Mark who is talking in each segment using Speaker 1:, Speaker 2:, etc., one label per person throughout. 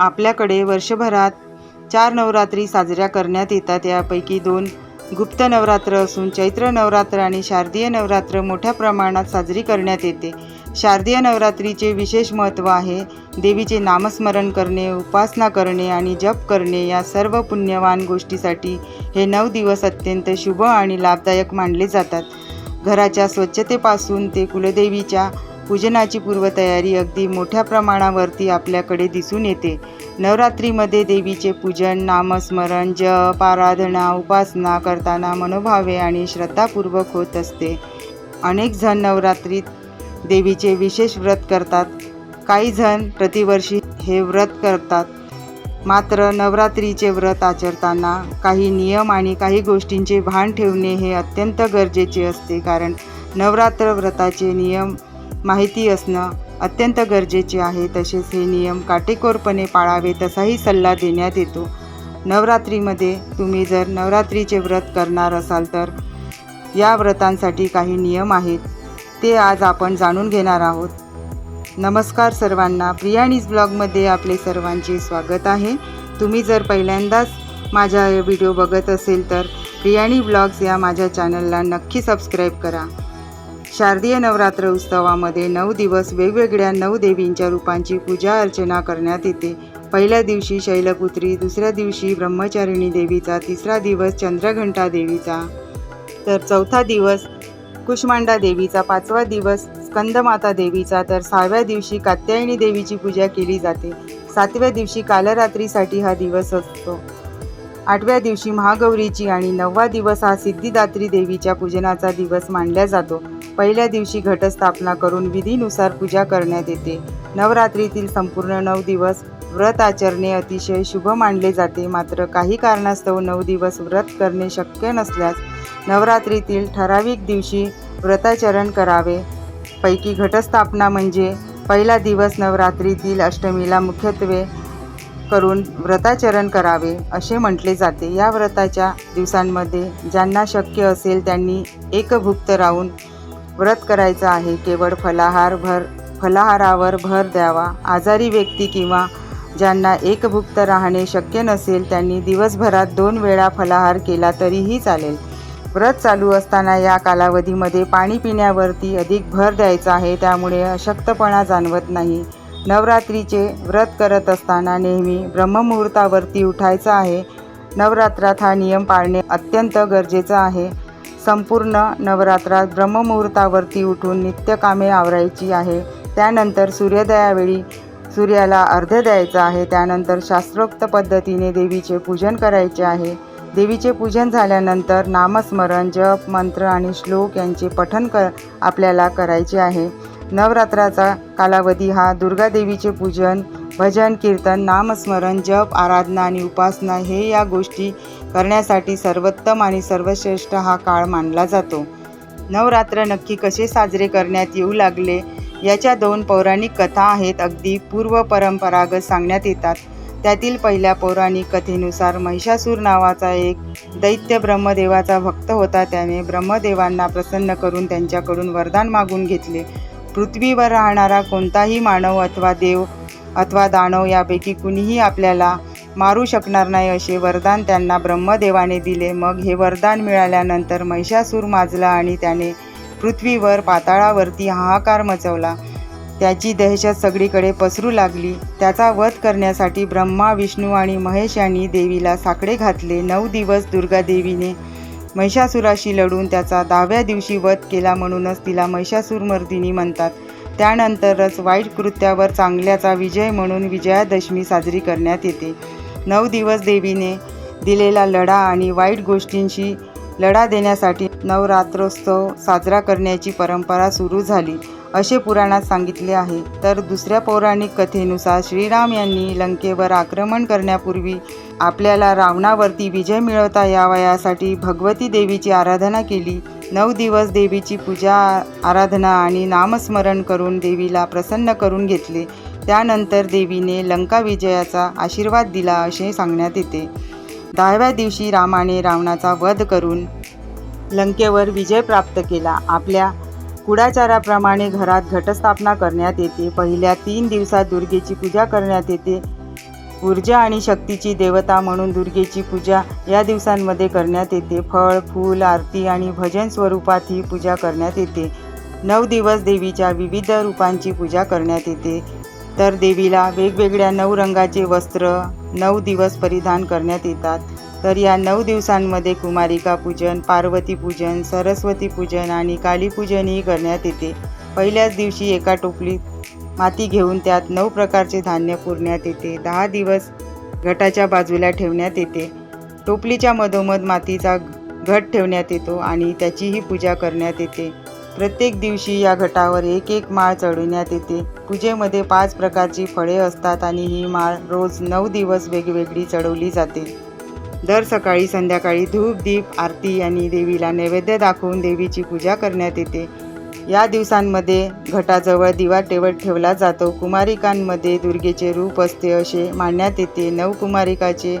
Speaker 1: आपल्याकडे वर्षभरात चार नवरात्री साजऱ्या करण्यात येतात. यापैकी दोन गुप्त नवरात्र असून चैत्र नवरात्र आणि शारदीय नवरात्र मोठ्या प्रमाणात साजरी करण्यात येते. शारदीय नवरात्रीचे विशेष महत्त्व आहे देवीचे नामस्मरण करणे उपासना करणे आणि जप करणे. या सर्व पुण्यवान गोष्टीसाठी हे नऊ दिवस अत्यंत शुभ आणि लाभदायक मानले जातात. घराच्या स्वच्छतेपासून ते कुलदेवीच्या पूजनाची पूर्वतयारी अगदी मोठ्या प्रमाणावरती आपल्याकडे दिसून येते. नवरात्रीमध्ये देवीचे पूजन नामस्मरण जप आराधना उपासना करताना मनोभावे आणि श्रद्धापूर्वक होत असते. अनेक जण नवरात्रीत देवीचे विशेष व्रत करतात. काही जण प्रतिवर्षी हे व्रत करतात. मात्र नवरात्रीचे व्रत आचरताना काही नियम आणि काही गोष्टींचे भान ठेवणे हे अत्यंत गरजेचे असते. कारण नवरात्र व्रताचे नियम माहिती असणं अत्यंत गरजेचे आहे. तसेच हे नियम काटेकोरपणे पाळावे तसाही सल्ला देण्यात येतो. नवरात्रीमध्ये तुम्ही जर नवरात्रीचे व्रत करणार असाल तर या व्रतांसाठी काही नियम आहेत. ते आज आपण जाणून घेणार आहोत. नमस्कार सर्वांना. प्रियाणीज ब्लॉगमध्ये आपले सर्वांचे स्वागत आहे. तुम्ही जर पहिल्यांदाच माझा हे व्हिडिओ बघत असेल तर प्रियाणी ब्लॉग्स या माझ्या चॅनलला नक्की सबस्क्राईब करा. शारदीय नवरात्र उत्सवामध्ये नऊ दिवस वेगवेगळ्या नऊ देवींच्या रूपांची पूजा अर्चना करण्यात येते. पहिल्या दिवशी शैलपुत्री दुसऱ्या दिवशी ब्रह्मचारिणी देवीचा तिसरा दिवस चंद्रघंटा देवीचा. तर चौथा दिवस कुष्मांडा देवीचा पाचवा दिवस स्कंदमाता देवीचा तर सहाव्या दिवशी कात्यायनी देवीची पूजा केली जाते. सातव्या दिवशी कालरात्रीसाठी हा दिवस असतो. आठव्या दिवशी महागौरीची आणि नववा दिवस हा सिद्धिदात्री देवीच्या पूजनाचा दिवस मानला जातो. पहिल्या दिवशी घटस्थापना करून विधीनुसार पूजा करण्यात येते. नवरात्रीतील संपूर्ण नऊ दिवस व्रत आचरणे अतिशय शुभ मानले जाते. मात्र काही कारणास्तव नऊ दिवस व्रत करणे शक्य नसल्यास नवरात्रीतील ठराविक दिवशी व्रताचरण करावे. पैकी घटस्थापना म्हणजे पहिला दिवस नवरात्रीतील अष्टमीला मुख्यत्वे करून व्रताचरण करावे असे म्हटले जाते. या व्रताच्या दिवसांमध्ये ज्यांना शक्य असेल त्यांनी एकभुक्त राहून व्रत करायचं आहे. केवळ फलाहार भर फलाहारावर भर द्यावा. आजारी व्यक्ती किंवा ज्यांना एकभुक्त राहणे शक्य नसेल त्यांनी दिवसभरात दोन वेळा फलाहार केला तरीही चालेल. व्रत चालू असताना या कालावधीमध्ये पाणी पिण्यावरती अधिक भर द्यायचा आहे त्यामुळे अशक्तपणा जाणवत नाही. नवरात्रीचे व्रत करत असताना नेहमी ब्रह्ममुहूर्तावरती उठायचं आहे. नवरात्रात हा नियम पाळणे अत्यंत गरजेचं आहे. संपूर्ण नवरात्रात ब्रह्ममुहूर्तावरती उठून नित्यकामे आवरायची आहे. त्यानंतर सूर्योदयावेळी सूर्याला अर्ध द्यायचं आहे. त्यानंतर शास्त्रोक्त पद्धतीने देवीचे पूजन करायचे आहे. देवीचे पूजन झाल्यानंतर नामस्मरण जप मंत्र आणि श्लोक यांचे पठन क आपल्याला करायचे आहे. नवरात्राचा कालावधी हा दुर्गा देवीचे पूजन भजन कीर्तन नामस्मरण जप आराधना आणि उपासना हे या गोष्टी करण्यासाठी सर्वोत्तम आणि सर्वश्रेष्ठ हा काळ मानला जातो. नवरात्र नक्की कसे साजरे करण्यात येऊ लागले याच्या दोन पौराणिक कथा आहेत. अगदी पूर्व परंपरागत सांगण्यात येतात. त्यातील पहिल्या पौराणिक कथेनुसार महिषासूर नावाचा एक दैत्य ब्रह्मदेवाचा भक्त होता. त्याने ब्रह्मदेवांना प्रसन्न करून त्यांच्याकडून वरदान मागून घेतले. पृथ्वीवर राहणारा कोणताही मानव अथवा देव अथवा दानव यापैकी कुणीही आपल्याला मारू शकणार नाही असे वरदान त्यांना ब्रह्मदेवाने दिले. मग हे वरदान मिळाल्यानंतर महिषासूर माजला आणि त्याने पृथ्वीवर पाताळावरती हाहाकार मचवला. त्याची दहशत सगळीकडे पसरू लागली. त्याचा वध करण्यासाठी ब्रह्मा विष्णू आणि महेश यांनी देवीला साकडे घातले. नऊ दिवस दुर्गा देवीने महिषासुराशी लढून त्याचा दहाव्या दिवशी वध केला म्हणूनच तिला महिषासूरमर्दिनी म्हणतात. त्यानंतरच वाईट कृत्यावर चांगल्याचा विजय म्हणून विजयादशमी साजरी करण्यात येते. नऊ दिवस देवीने दिलेला लढा आणि वाईट गोष्टींशी लढा देण्यासाठी नवरात्रोत्सव साजरा करण्याची परंपरा सुरू झाली. असे पुराणात सांगितले आहे. तर दुसऱ्या पौराणिक कथेनुसार श्रीराम यांनी लंकेवर आक्रमण करण्यापूर्वी आपल्याला रावणावरती विजय मिळवता यावा यासाठी भगवती देवीची आराधना केली. नऊ दिवस देवीची पूजा आराधना आणि नामस्मरण करून देवीला प्रसन्न करून घेतले. त्यानंतर देवीने लंका विजयाचा आशीर्वाद दिला असे सांगण्यात येते. दहाव्या दिवशी रामाने रावणाचा वध करून लंकेवर विजय प्राप्त केला. आपल्या कुडाचाराप्रमाणे घरात घटस्थापना करण्यात येते. पहिल्या तीन दिवसात दुर्गेची पूजा करण्यात येते. ऊर्जा आणि शक्तीची देवता म्हणून दुर्गेची पूजा या दिवसांमध्ये करण्यात येते. फळ फूल आरती आणि भजन स्वरूपात ही पूजा करण्यात येते. नऊ दिवस देवीच्या विविध रूपांची पूजा करण्यात येते. तर देवीला वेगवेगळ्या नऊ रंगाचे वस्त्र नऊ दिवस परिधान करण्यात येतात. तर या नऊ दिवसांमध्ये कुमारिका पूजन पार्वती पूजन सरस्वती पूजन आणि कालीपूजनही करण्यात येते. पहिल्याच दिवशी एका टोपलीत माती घेऊन त्यात नऊ प्रकारचे धान्य पुरण्यात येते. दहा दिवस घटाच्या बाजूला ठेवण्यात येते. टोपलीच्या मधोमध मातीचा घट ठेवण्यात येतो आणि त्याचीही पूजा करण्यात येते. प्रत्येक दिवशी या घटावर एक एक माळ चढवण्यात येते. पूजेमध्ये पाच प्रकारची फळे असतात आणि ही माळ रोज नऊ दिवस वेगवेगळी चढवली जाते. दर सकाळी संध्याकाळी धूप दीप आरती आणि देवीला नैवेद्य दाखवून देवीची पूजा करण्यात येते. या दिवसांमध्ये घटाजवळ दिवा टेवत ठेवला जातो. कुमारिकांमध्ये दुर्गेचे रूप असते असे मानण्यात येते. नऊ कुमारिकाचे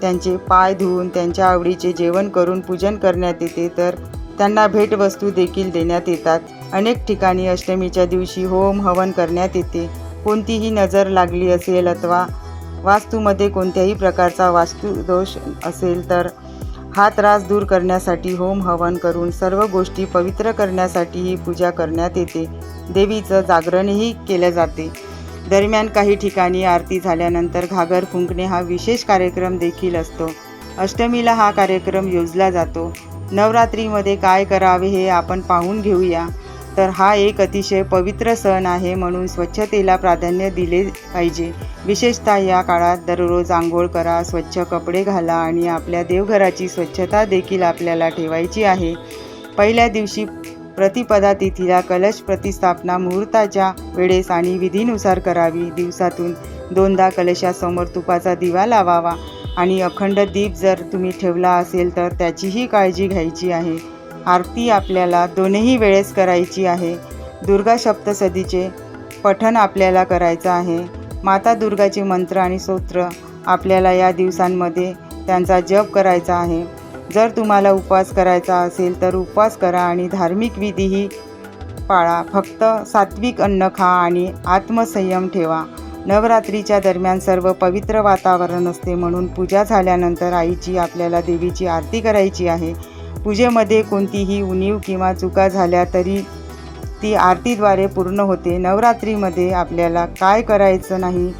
Speaker 1: त्यांचे पाय धुवून त्यांच्या आवडीचे जेवण करून पूजन करण्यात येते. तर त्यांना भेटवस्तू देखील देण्यात येतात. अनेक ठिकाणी अष्टमीच्या दिवशी होम हवन करण्यात येते. कोणतीही नजर लागली असेल अथवा वास्तूमध्ये कोणत्याही प्रकारचा वास्तुदोष असेल तर हा त्रास दूर करण्यासाठी होम हवन करून सर्व गोष्टी पवित्र करण्यासाठी ही पूजा करण्यात येते. देवीचं जागरणही केले जाते. दरम्यान काही ठिकाणी आरती झाल्यानंतर घागर फुंकणे हा विशेष कार्यक्रम देखील असतो. अष्टमीला हा कार्यक्रम योजला जातो. नवरात्रीमध्ये काय करावे हे आपण पाहून घेऊया. तर हा एक अतिशय पवित्र सण आहे म्हणून स्वच्छतेला प्राधान्य दिले पाहिजे. विशेषतः या काळात दररोज आंघोळ करा स्वच्छ कपडे घाला आणि आपल्या देवघराची स्वच्छता देखील आपल्याला ठेवायची आहे. पहिल्या दिवशी प्रतिपदा तिथीला कलश प्रतिस्थापना मुहूर्ताच्या वेळेस आणि विधीनुसार करावी. दिवसातून दोनदा कलशासमोर तुपाचा दिवा लावावा आणि अखंड दीप जर तुम्ही ठेवला असेल तर त्याचीही काळजी घ्यायची आहे. आरती आपल्याला दोन्ही वेळेस करायची आहे. दुर्गा सप्तसदीचे पठण आपल्याला करायचं आहे. माता दुर्गाचे मंत्र आणि स्तोत्र आपल्याला या दिवसांमध्ये त्यांचा जप करायचा आहे. जर तुम्हाला उपवास करायचा असेल तर उपवास करा आणि धार्मिक विधीही पाळा. फक्त सात्विक अन्न खा आणि आत्मसंयम ठेवा. नवरात्रीच्या दरम्यान सर्व पवित्र वातावरण असते म्हणून पूजा झाल्यानंतर आईची आपल्याला देवीची आरती करायची आहे. पूजेमध्ये कोणतीही उणीव किंवा चुका झाल्या तरी ती आरतीद्वारे पूर्ण होते. नवरात्रीमध्ये आपल्याला काय करायचं नाही?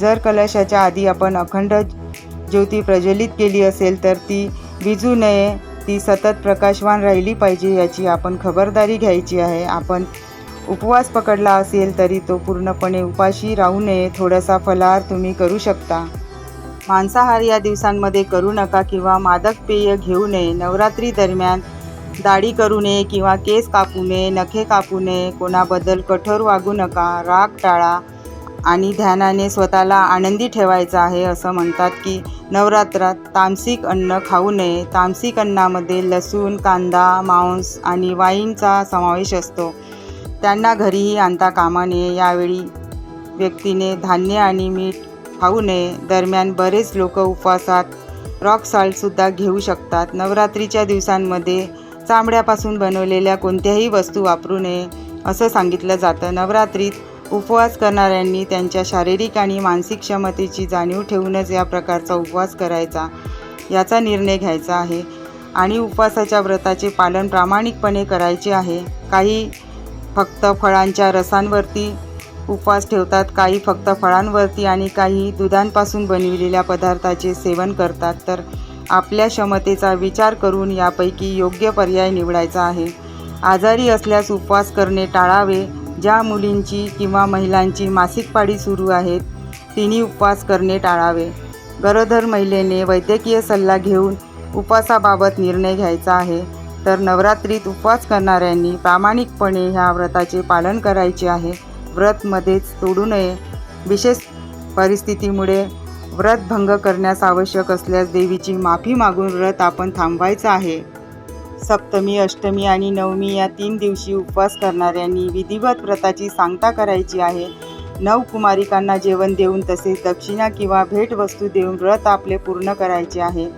Speaker 1: जर कलशाच्या आधी आपण अखंड ज्योती प्रज्वलित केली असेल तर ती विजू नये. ती सतत प्रकाशवान राहिली पाहिजे याची आपण खबरदारी घ्यायची आहे. आपण उपवास पकडला असेल तरी तो पूर्णपणे उपाशी राहू नये. थोडासा फलाहार तुम्ही करू शकता. मांसाहार या दिवसांमध्ये करू नका किंवा मादक पेय घेऊ नये. नवरात्री दरम्यान दाढी करू नये किंवा केस कापू नये नखे कापू नये कोणाबद्दल कठोर वागू नका राग टाळा आणि ध्यानाने स्वतःला आनंदी ठेवायचं आहे असं म्हणतात की नवरात्रात तामसिक अन्न खाऊ नये. तामसिक अन्नामध्ये लसूण कांदा मांस आणि वाईनचा समावेश असतो. त्यांना घरीही आणता कामा नये. यावेळी व्यक्तीने धान्य आणि मीठ खाऊ नये. दरम्यान बरेच लोक उपवासात रॉक सॉल्टसुद्धा घेऊ शकतात. नवरात्रीच्या दिवसांमध्ये चामड्यापासून बनवलेल्या कोणत्याही वस्तू वापरू नये असं सांगितलं जातं. नवरात्रीत उपवास करणाऱ्यांनी त्यांच्या शारीरिक आणि मानसिक क्षमतेची जाणीव ठेवूनच या प्रकारचा उपवास करायचा याचा निर्णय घ्यायचा आहे. आणि उपवासाच्या व्रताचे पालन प्रामाणिकपणे करायचे आहे. काही फक्त फळांच्या रसांवरती उपवास ठेवतात काही फक्त फळांवरती आणि काही दुधांपासून बनविलेल्या पदार्थाचे सेवन करतात. तर आपल्या क्षमतेचा विचार करून यापैकी योग्य पर्याय निवडायचा आहे. आजारी असल्यास उपवास करणे टाळावे. ज्या मुलींची किंवा महिलांची मासिक पाळी सुरू आहेत तिने उपवास करणे टाळावे. गरोदर महिलेने वैद्यकीय सल्ला घेऊन उपवासाबाबत निर्णय घ्यायचा आहे. तर नवरात्रीत उपवास करणाऱ्यांनी प्रामाणिकपणे ह्या व्रताचे पालन करायचे आहे. व्रत मध्येच तोडू नये. विशेष परिस्थितीमुळे व्रत भंग करण्यास आवश्यक असल्यास देवीची माफी मागून व्रत आपण थांबवायचं आहे. सप्तमी अष्टमी आणि नवमी या तीन दिवशी उपवास करणाऱ्यांनी विधिवत व्रताची सांगता करायची आहे. नऊ कुमारिकांना जेवण देऊन तसेच दक्षिणा किंवा भेटवस्तू देऊन व्रत आपले पूर्ण करायचे आहे.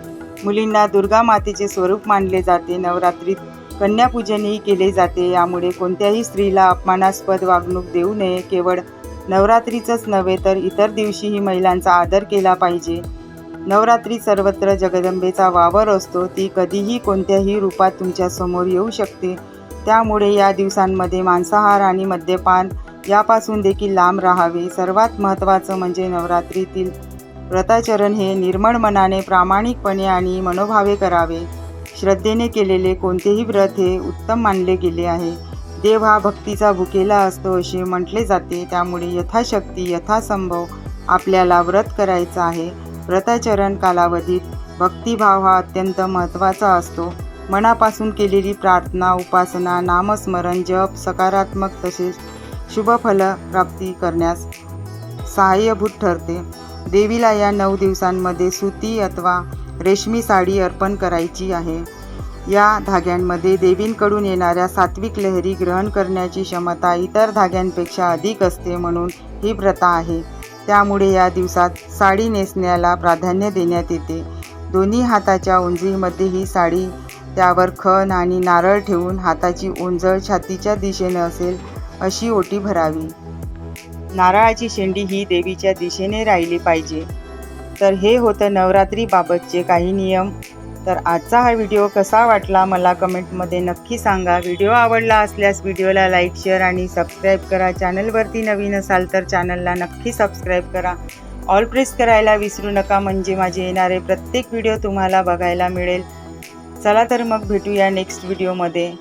Speaker 1: मुलींना दुर्गा मातेचे स्वरूप मानले जाते. नवरात्रीत कन्यापूजनही केले जाते. यामुळे कोणत्याही स्त्रीला अपमानास्पद वागणूक देऊ नये. केवळ नवरात्रीचंच नव्हे तर इतर दिवशीही महिलांचा आदर केला पाहिजे. नवरात्री सर्वत्र जगदंबेचा वावर असतो. ती कधीही कोणत्याही रूपात तुमच्यासमोर येऊ शकते. त्यामुळे या दिवसांमध्ये मांसाहार आणि मद्यपान यापासून देखील लांब राहावे. सर्वात महत्त्वाचं म्हणजे नवरात्रीतील व्रताचरण हे निर्मळ मनाने प्रामाणिकपणे आणि मनोभावे करावे. श्रद्धेने केलेले कोणतेही व्रत हे उत्तम मानले गेले आहे. देव हा भक्तीचा भुकेला असतो असे म्हटले जाते. त्यामुळे यथाशक्ती यथासंभव आपल्याला व्रत करायचं आहे. व्रताचरण कालावधीत भक्तिभाव हा अत्यंत महत्त्वाचा असतो. मनापासून केलेली प्रार्थना उपासना नामस्मरण जप सकारात्मक तसेच शुभफल प्राप्ती करण्यास सहाय्यभूत ठरते. देवीला या नऊ दिवसांमध्ये सुती अथवा रेशमी साडी अर्पण करायची आहे. या धाग्यांमध्ये देवींकडून येणाऱ्या सात्विक लहरी ग्रहण करण्याची क्षमता इतर धाग्यांपेक्षा अधिक असते म्हणून ही प्रथा आहे. त्यामुळे या दिवसात साडी नेसण्याला प्राधान्य देण्यात येते. दोन्ही हाताच्या उंजीमध्ये ही साडी त्यावर खण आणि नारळ ठेवून हाताची ओंजळ छातीच्या दिशेने असेल अशी ओटी भरावी. नारळाची शेंडी ही देवीच्या दिशेने राहिली पाहिजे. तर हे होतं नवरात्रीबाबतचे काही नियम. तर आजचा हा व्हिडिओ कसा वाटला मला कमेंटमध्ये नक्की सांगा. व्हिडिओ आवडला असल्यास व्हिडिओला लाईक शेअर आणि सबस्क्राईब करा. चॅनलवरती नवीन असाल तर चॅनलला नक्की सबस्क्राईब करा. ऑल प्रेस करायला विसरू नका म्हणजे माझे येणारे प्रत्येक व्हिडिओ तुम्हाला बघायला मिळेल. चला तर मग भेटूया नेक्स्ट व्हिडिओमध्ये.